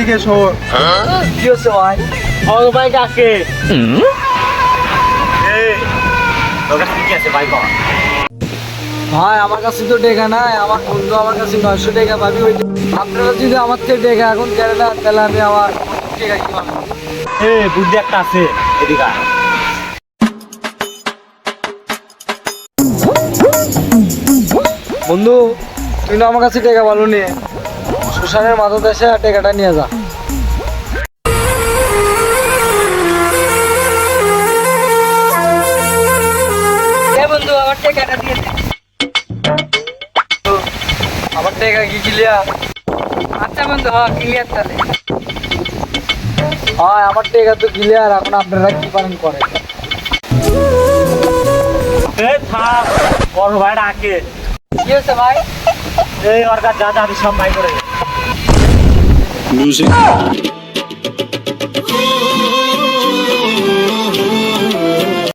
থেকে শহর কি হচ্ছে ভাই? বড় ভাই আমার কাছে তো টেকা নাই আমার বন্ধু আমার কাছে নয়শো টাকা পাবি ওই আপনারা যদি আমার থেকে টেকা এখন কেন না তাহলে আমি আমার টেকা কি পাবো এ বুদ্ধি একটা আছে এদিকে বন্ধু তুই না আমার কাছে টেকা ভালো নিয়ে শ্মশানের মাথা দেশে টেকাটা নিয়ে যা। বন্ধু আমার টাকাটা দিয়ে আমার টেকা কি কিলিয়া আচ্ছা বন্ধু হ ক্লিয়ার তাহলে। হয় আমার টেকা তো ক্লিয়ার এখন আপনারা কি পালন করেন? বড় ভাই ডাকে কি হচ্ছে ভাই? এই অর্গা দাদা আমি সব মাই করে। Music.